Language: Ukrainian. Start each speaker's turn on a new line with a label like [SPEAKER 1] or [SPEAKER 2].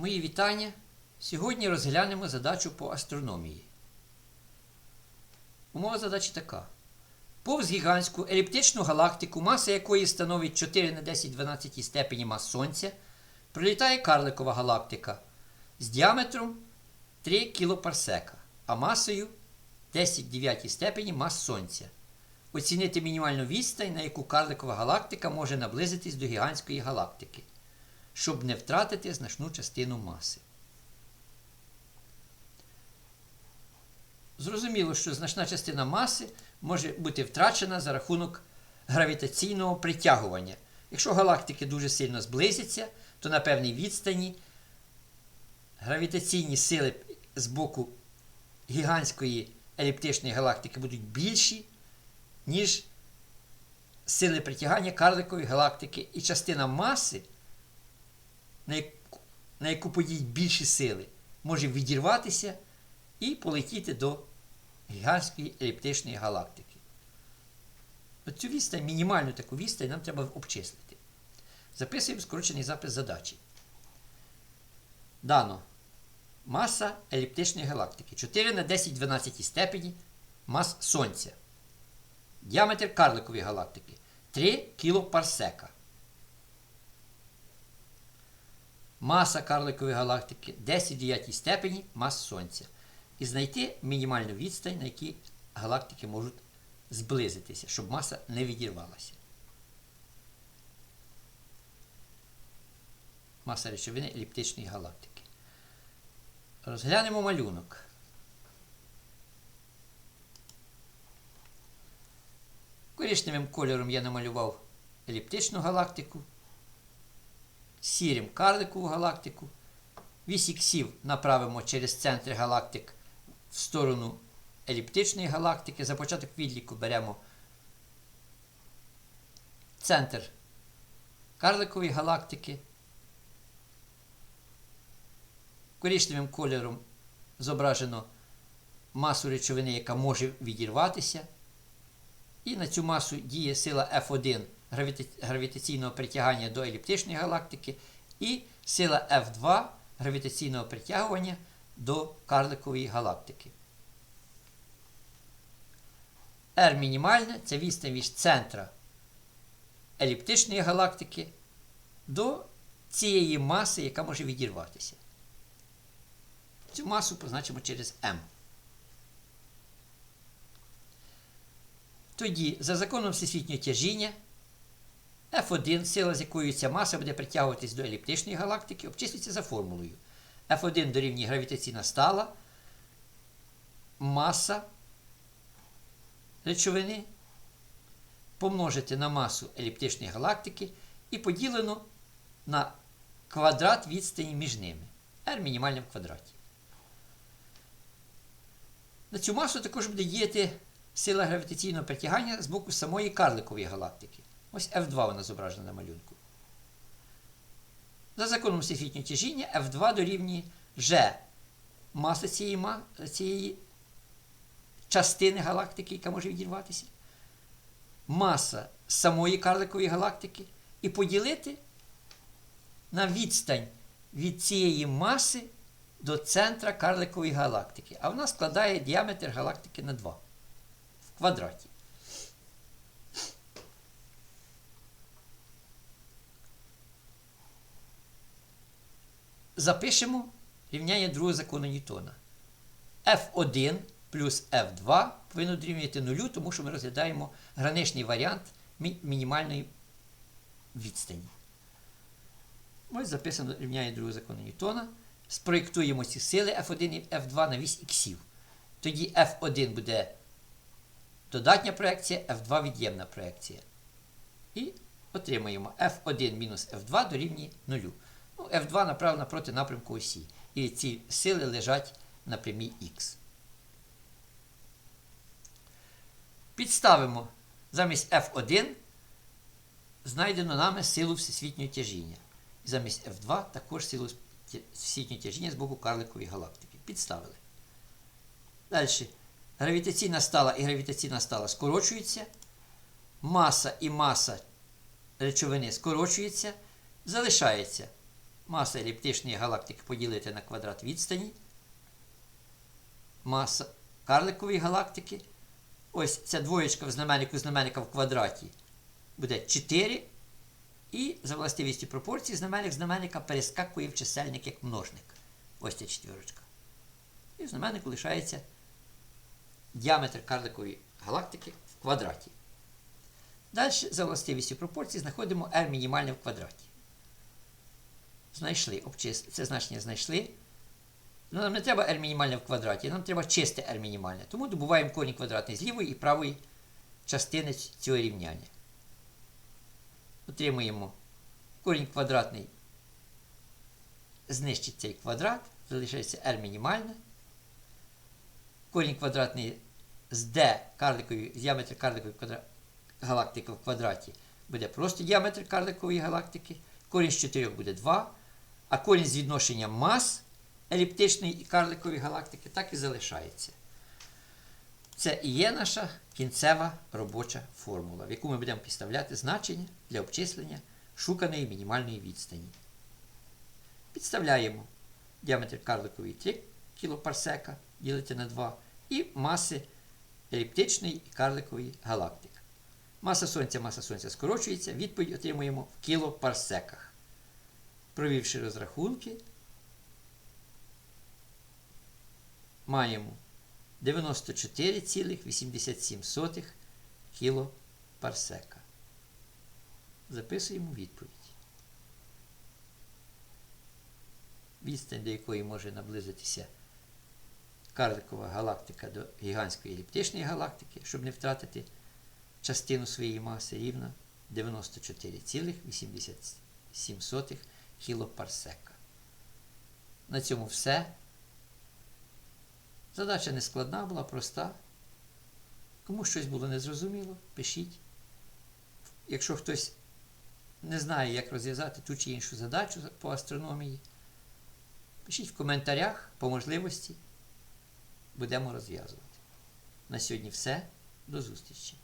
[SPEAKER 1] Мої вітання. Сьогодні розглянемо задачу по астрономії. Умова задачі така. Повз гігантську еліптичну галактику, маса якої становить 4 на 10 12 степені мас Сонця, пролітає карликова галактика з діаметром 3 кілопарсека, а масою 10 9 степені мас Сонця. Оцінити мінімальну відстань, на яку карликова галактика може наблизитись до гігантської галактики, щоб не втратити значну частину маси. Зрозуміло, що значна частина маси може бути втрачена за рахунок гравітаційного притягування. Якщо галактики дуже сильно зблизяться, то на певній відстані гравітаційні сили з боку гігантської еліптичної галактики будуть більші, ніж сили притягання карликової галактики, і частина маси, на яку, подіють більші сили, може відірватися і полетіти до гігантської еліптичної галактики. Оцю відстань, мінімальну таку відстань нам треба обчислити. Записуємо скорочений запис задачі. Дано маса еліптичної галактики 4 на 10 12 степені мас Сонця. Діаметр карликової галактики 3 кілопарсека. Маса карликової галактики 10 9 степені мас Сонця. І знайти мінімальну відстань, на якій галактики можуть зблизитися, щоб маса не відірвалася. Маса речовини еліптичної галактики. Розглянемо малюнок. Коричневим кольором я намалював еліптичну галактику, сірим карликову галактику. Вісь іксів направимо через центр галактик в сторону еліптичної галактики. За початок відліку беремо центр карликової галактики. Коричневим кольором зображено масу речовини, яка може відірватися. І на цю масу діє сила F1 гравітаційного притягання до еліптичної галактики і сила F2 гравітаційного притягування до карликової галактики. R мінімальна це відстань від центра еліптичної галактики до цієї маси, яка може відірватися. Цю масу позначимо через M. Тоді, за законом всесвітнього тяжіння, F1, сила, з якою ця маса буде притягуватись до еліптичної галактики, обчислюється за формулою. F1 дорівнює гравітаційна стала, маса речовини помножити на масу еліптичної галактики і поділено на квадрат відстані між ними. R мінімальним квадраті. На цю масу також буде діяти сила гравітаційного притягання з боку самої карликової галактики. Ось F2 вона зображена на малюнку. За законом всесвітнього тяжіння F2 дорівнює G маса цієї, цієї частини галактики, яка може відірватися, маса самої карликової галактики, і поділити на відстань від цієї маси до центра карликової галактики. А вона складає діаметр галактики на 2 в квадраті. Запишемо рівняння другого закону Ньютона. F1 плюс F2 повинно дорівнювати нулю, тому що ми розглядаємо граничний варіант мінімальної відстані. Ось записано рівняння другого закону Ньютона. Спроєктуємо ці сили F1 і F2 на вісь іксів. Тоді F1 буде додатня проекція, F2 від'ємна проекція. І отримаємо F1 мінус F2 дорівнює 0. Ну, F2 направлено проти напрямку осі. І ці сили лежать на прямій Х. Підставимо замість F1 знайдено нами силу всесвітнього тяжіння. І замість F2 також силу всесвітнього тяжіння з боку карликової галактики. Підставили. Далі. Гравітаційна стала і гравітаційна стала скорочуються. Маса і маса речовини скорочується. Залишається Маса еліптичної галактики поділити на квадрат відстані. Маса карликової галактики. Ось ця двоєчка в знаменнику знаменника в квадраті буде 4. І за властивістю пропорції знаменник знаменника перескакує в чисельник як множник. Ось ця четвірочка. І в знаменнику лишається діаметр карликової галактики в квадраті. Далі за властивістю пропорції знаходимо r мінімальне в квадраті. Знайшли, обчис... це значення знайшли. Ну, нам не треба r мінімальне в квадраті, нам треба чисте r мінімальне. Тому добуваємо корінь квадратний з лівої і правої частини цього рівняння. Отримуємо корінь квадратний, знищить цей квадрат, залишається r мінімальне. Корінь квадратний з d карликової, з діаметр карликової квадра... галактики в квадраті буде просто діаметр карликової галактики. Корінь з 4 буде 2. А корінь з відношення мас еліптичної і карликової галактики так і залишається. Це і є наша кінцева робоча формула, в яку ми будемо підставляти значення для обчислення шуканої мінімальної відстані. Підставляємо діаметр карликової 3 кілопарсека ділити на 2 і маси еліптичної і карликової галактик. Маса Сонця, маса Сонця скорочується, відповідь отримуємо в кілопарсеках. Провівши розрахунки, маємо 94,87 кілопарсека. Записуємо відповідь. Відстань, до якої може наблизитися карликова галактика до гігантської еліптичної галактики, щоб не втратити частину своєї маси, рівна 94,87 кілопарсека. На цьому все. Задача не складна, була проста. Кому щось було незрозуміло, пишіть. Якщо хтось не знає, як розв'язати ту чи іншу задачу по астрономії, пишіть в коментарях по можливості. Будемо розв'язувати. На сьогодні все. До зустрічі!